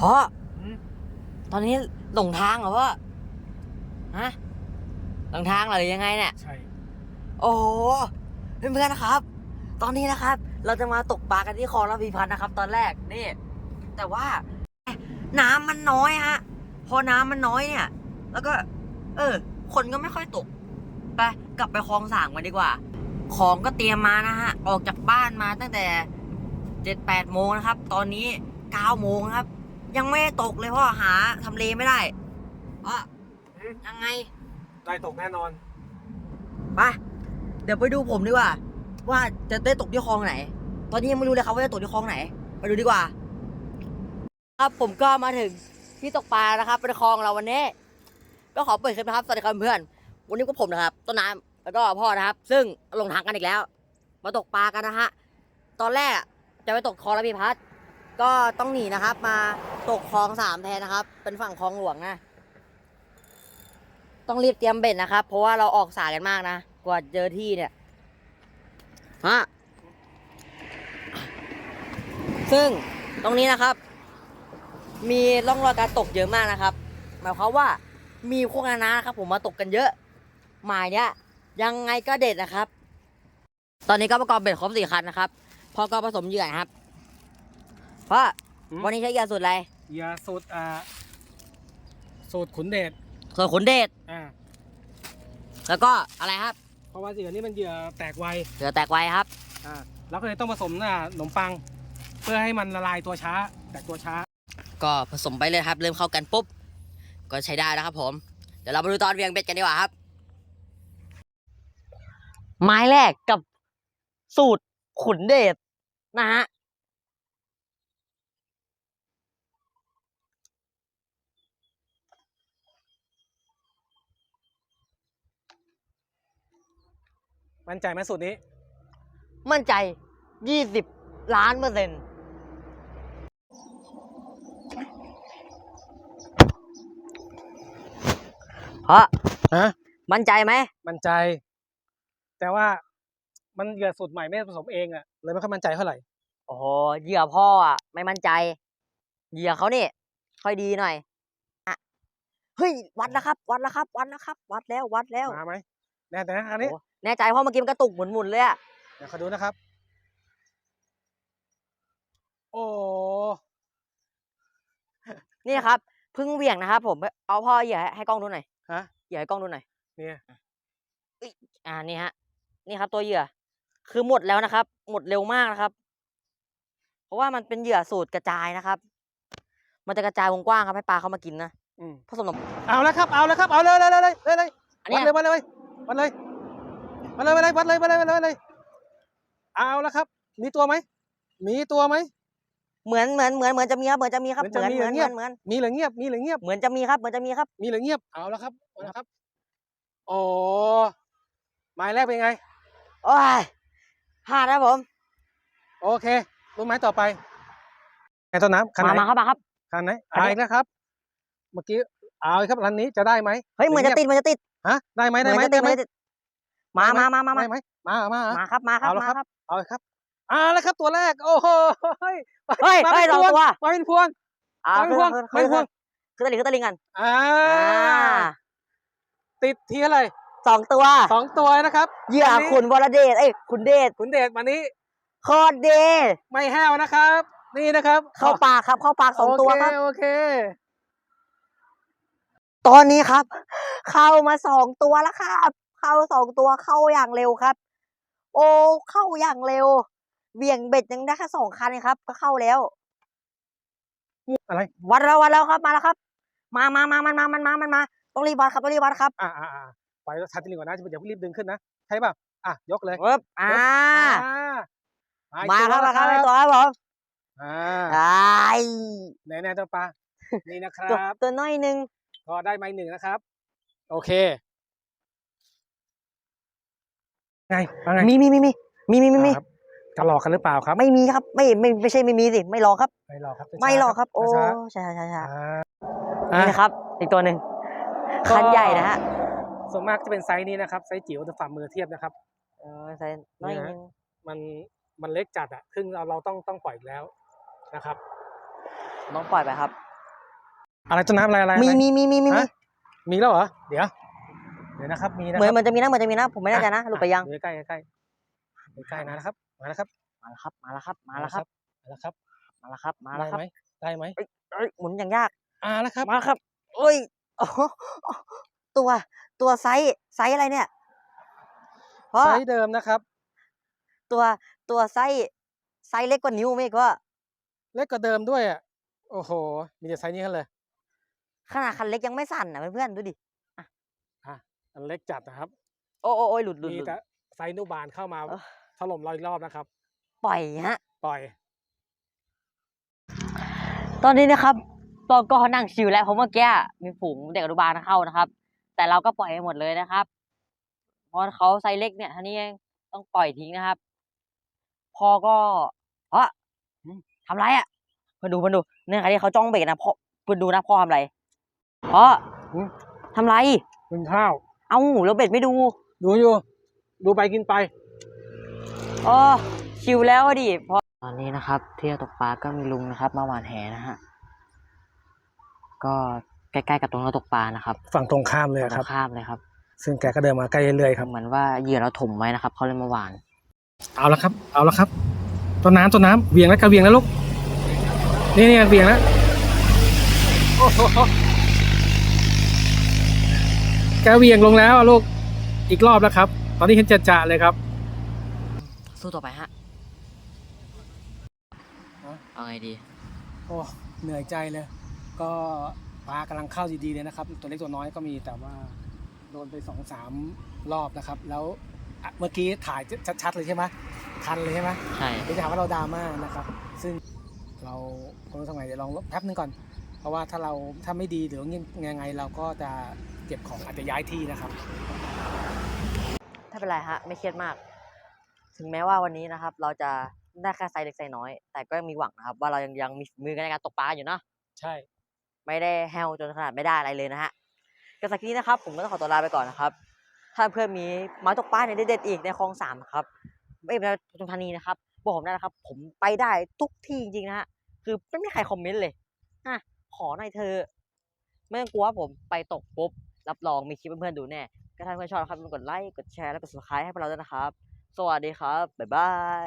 พ่ออืมตอนนี้หลงทางเหรอพ่อฮะหลงทางเหรอหรือยังไงเนี่ย ใช่ โอ้โหเพื่อนๆนะครับ ตอนนี้นะครับ เราจะมาตกปลากันที่คลองระพีพันธ์นะครับ ตอนแรกนี่ แต่ว่า น้ำมันน้อยฮะ พอน้ำมันน้อยเนี่ย แล้วก็ เออ คนก็ไม่ค่อยตก ไปกลับไปคลองสามกันดีกว่า ของก็เตรียมมานะฮะ ออกจากบ้านมาตั้งแต่เจ็ดแปดโมงนะครับ ตอนนี้เก้าโมงครับ ยังไม่ได้ตกเลยเพราะหาทำเลไม่ได้เพราะยังไงได้ตกแน่นอน ไปเดี๋ยวไปดูผมดีกว่า ว่าจะได้ตกที่คลองไหน ตอนนี้ยังไม่รู้เลยครับว่าจะตกที่คลองไหน ไปดูดีกว่า ครับผมก็มาถึงที่ตกปลานะครับเป็นคลองเราวันนี้ ก็ขอเปิดคลิปนะครับสวัสดีครับเพื่อนวันนี้ก็ผมนะครับ ต้นน้ำแล้วก็พ่อนะครับ ซึ่งลงทางกันอีกแล้ว มาตกปลากันนะฮะตอนแรกจะไปตกคลองระพีพัฒน์ ก็ต้องหนีนะครับ มาตกคลองสามแทนนะครับ เป็นฝั่งคลองหลวงนะ ต้องรีบเตรียมเบ็ดนะครับ เพราะว่าเราออกสายกันมากนะ กว่าเจอที่เนี่ยฮะซึ่งตรงนี้นะครับ มีร่องรอยการตกเยอะมากนะครับ หมายความว่ามีพวกนานานะครับ ผมมาตกกันเยอะ หมายเนี้ยยังไงก็เด็ดนะครับ ตอนนี้ก็ประกอบเบ็ดครบสี่คันนะครับ พอก็ผสมเหยื่อะครับ พราะอืมวันนี้ใช้เหยื่อสุดอะไรยาสูตรอ่าสูตรขุนเดชส่วนขุนเดชอ่าแล้วก็อะไรครับ เพราะว่าเหยื่อนี่มันเหยื่อแตกไวเหยื่อแตกไวครับอ่าเราก็เลยต้องผสมน่ะขนมปัง เพื่อให้มันละลายตัวช้า แตกตัวช้า ก็ผสมไปเลยครับ เริ่มเข้ากันปุ๊บก็ใช้ได้แล้วครับ ผม เดี๋ยวเรามาดูตอนเวียงเบ็ดกันดีกว่าครับ ไม้แรกกับสูตรขุนเดชนะฮะ มั่นใจไหมสูตรนี้ มั่นใจยี่สิบล้านเปอร์เซ็นต์เพราะฮะมั่นใจไหม มั่นใจ แต่ว่ามันเหยื่อสูตรใหม่ไม่ได้ผสมเองอะเลยไม่ค่อยมั่นใจเท่าไหร่ โอ้โหเหยื่อพ่ออะไม่มั่นใจ เหยื่อเขานี่ค่อยดีหน่อยอะเฮ้ย วัดแล้วครับ วัดแล้วครับ วัดแล้วครับ วัดแล้ววัดแล้วมาไหมแน่แต่นะอันนี้โอ้ แน่ใจเพราะเมื่อกี้มันกระตุกหมุนๆเลยอะเดี๋ยวขอดูนะครับ โอ้นี่ครับเพึ่งเหวี่ยงนะครับ ผมเอาพ่อเหยื่อให้ให้กล้องดูหน่อยฮะเหยื่อให้กล้องดูหน่อยเนี่ยอ่านี่ฮะ นี่ครับ ตัวเหยื่อ คือหมดแล้วนะครับ หมดเร็วมากนะครับ เพราะว่ามันเป็นเหยื่อสูตรกระจายนะครับ มันจะกระจายวงกว้างครับให้ปลาเข้ามากินนะอืมผสมนม เอาแล้วครับ เอาแล้วครับ เอาเลยเลยเลยเลยเลยเลยอันวัเนี้ดยเลยวัดเลยวัดเลยวัดเลย วัดเลยวัดเลยวัดเลยวัดเลยวัดเลยเอาแล้วครับ มีตัวไหมมีตัวไหม เหมือนเหมือนเหมือนเหมือนจะมีครับเหมือนจะมีครับเหเหมืมืออนนจะมีเหมือนเหเหมืมืออนนเหมือนมีเหลือเงียบมีเหลือเงียบ เหมือนจะมีครับเหมือนจะมีครับ มีเหลือเงียบเอาแล้วครับเอาแล้วครับโอ้ไม้แรกเป็นไงโอ้ยพลาดนะผม โอเครู้ไม้ต่อไปไอ้ต้นน้ำคันไหมานมาครับมาครับคันไหนคันเอานี้อีกนะครับ เมื่อกี้เอาอีกครับรันนี้จะได้ไหมเฮ้ยเหมือนจะติดเหมือนจะติดฮะได้ไหมเหได้มือนไหมจะติดเหมือนจะติด มามามามามาได้ไหมมามามามาครับมาครับเอาละมาครับครับเอาเลยครับเอาแล้วครับตัวแรก โอ้โหเฮ้ยเฮ้ยมาเฮ้ยเป็นสองพวงตัวมาเป็นพวงอ่าไม่ห่วงขึ้นไม่ขึ้นห่วงขึ้นตะลิงขึ้นตะลิงกันอ่าอ่าติดทีอะไรสองตัวสองตัวนะครับเหยื่ออันนี้ขุนวรเดชเอ้ยขุนเดชขุนเดชมานี้โคตรเดชไม่แห้วนะครับ นี่นะครับ เข้าปากครับเข้าปากสองตัวครับโอเคตอนนี้ครับ เข้ามาสองตัวแล้วครับ เข้าสองตัวเข้าอย่างเร็วครับ โอ้เข้าอย่างเร็วเหวี่ยงเบ็ดยังได้แค่สองคันเองครับ ก็เข้าแล้วอะไรวัดแล้ววัดแล้วครับมาแล้วครับ มามามามันมามันมามันมาต้องรีบวัดครับต้องรีบวัดครับ อ่าอ่าอ่าปล่อยรถชัดทีนึงก่อนนะจะเดี๋ยวรีบดึงขึ้นนะใช่ป่ะอะยกเลยเอบอ่าอ่ามาครับมาครับไอตัวครับผมอ่าไอ้แน่ๆตัวปลานี่นะครัตัวบตัวน้อยหนึ่งก็ได้ไม้หนึ่งนะครับ โอเค ไงว่าไงมีมีมีมีมีมีมีมีอ่าครับจะหลอกกันหรือเปล่าครับ ไม่มีครับ ไม่ไม่ไม่ใช่ไม่มีสิไม่รอครับ ไม่หลอกครับช้าๆไม่รอครับ โอ้ช้าใช่ใช่ใช่ๆอ่านี่อะนะครับ อีกตัวหนึ่งก็คันใหญ่นะฮะส่วนมากจะเป็นไซส์นี้นะครับไซส์จิ๋วแต่ฝ่ามือเทียบนะครับเออใส่น้อยหนึงมันมันเล็กจัดอะซึ่งเราเราต้องต้องปล่อยอีกแล้วนะครับน้องปล่อยไปครับ อะไรต้นน้ำอะไรอะไรมีอะไรมีมีมีมีฮะมีแล้วเหรอเดี๋ยว เดี๋ยวนะครับ มีนะเหมือนครับเหมือนจะมีนะเหมือนจะมีนะ ผมไม่แน่ใจนะหลุดไปยังเดี๋ยวใกล้ใกล้ใกล้ๆนะครับ มาแล้วครับมาแล้วครับ มาแล้วครับ มาแล้วครับ มาแล้วครับมาแล้วครับมาแล้วครับได้ไหมได้ไหมเอ้ยหมุนอย่างยากอ่าแล้วครับ มาแล้วครับเอ้ยโอ้โหตัวตัวไซส์ไซส์อะไรเนี่ยพ่อไซส์เดิมนะครับ ตัวตัวไซส์ไซส์เล็กกว่านิ้วไหมก็เล็กกว่าเดิมด้วยอะ โอ้โห มีแต่ไซส์นี้กันเลย ขนาดคันเล็กยังไม่สั่นนะเพื่อนๆดูดิ อันเล็กจัดนะครับโอ้โอ้โอ้ยหลุดหลุดมีหลุด แต่ไซส์นุบานเข้ามาเออ ถล่มเราอีกรอบนะครับ ปล่อยฮะ ปล่อย ตอนนี้นะครับปอก็นั่งชิวแล้วเพราะเมื่อกี้มีฝูงเด็กอนุบาลเข้านะครับ แต่เราก็ปล่อยให้หมดเลยนะครับ เพราะเขาไซส์เล็กเนี่ยท่านี้เองต้องปล่อยทิ้งนะครับ พอก็เอออืมทำไรอะเพื่อนดูเพื่อนดูเนี่ยใครที่เขาจ้องเบรกนะพ่อเพื่อนดูนะพ่อทำไรพ่ออืมทำไรกินข้าว เอ้าแล้วเบ็ดไม่ดู ดูอยู่ ดูไปกินไปอ๋อชิวแล้วอะดิพอตอนนี้นะครับที่จะตกปลาก็มีลุงนะครับ มาหวานแหนะฮะ ก็ใกล้ๆกับตรงเราตกปลานะครับฝั่งตรงข้ามเลยตรงครับข้ามเลยครับซึ่งแกก็เดินมาใกล้เรื่อยๆครับ เหมือนว่าเหยื่อเราถมไว้นะครับเขาเลยมาหวาน เอาละครับ เอาละครับต้นน้ำต้นน้ำเวียงแล้วกระเวียงแล้วลูก นี่นี่เวียงแล้วโอ้โหแกเวียงลงแล้วอะลูกอีกรอบแล้วครับ ตอนนี้เห็นจะจะๆเลยครับ สู้ต่อไปฮะ เอาไงดี โอ้เหนื่อยใจเลย ก็ปลากำลังเข้าดีๆเลยนะครับ ตัวเล็กตัวน้อยก็มีแต่ว่าโดนไปสองสามรอบนะครับ แล้วอะเมื่อกี้ถ่ายชัดๆเลยใช่ไหมทันเลยใช่ไหมใช่ เดี๋ยวจะหาว่าเราดราม่านะครับ ซึ่งเราคนรู้ทำไงเดี๋ยวลองลบแป๊บนึงก่อน เพราะว่าถ้าเราถ้าไม่ดีหรือยังไงเราก็จะ เก็บของอาจจะย้ายที่นะครับ ถ้าเป็นไรฮะ ไม่เครียดมาก ถึงแม้ว่าวันนี้นะครับ เราจะได้แค่ไซส์เล็กไซส์น้อย แต่ก็ยังมีหวังนะครับ ว่าเรายังยังมีฝีมือในการตกปลาอยู่เนอะใช่ ไม่ได้แฮวจนขนาดไม่ได้อะไรเลยนะฮะก็สักทีนะครับ ผมก็ต้องขอตัวลาไปก่อนนะครับ ถ้าเพื่อนมีไม้ตกปลาเนี่ยเด็ดๆอีกในคลองสามนะครับไม่เป็นปทุมธานีนะครับบอกผมได้นะครับ ผมไปได้ทุกที่จริงๆนะฮะคือไม่มีใครคอมเมนต์เลยฮะขอหน่อยเธอะไม่ต้องกลัวว่าผมไปตกปุ๊บ รับรองมีคลิปเพื่อนๆดูแน่ก็ถ้าเพื่อนชอบนะครับกดไลค์กดแชร์และกด subscribe ให้พวกเราด้วยนะครับ สวัสดีครับบ๊ายบาย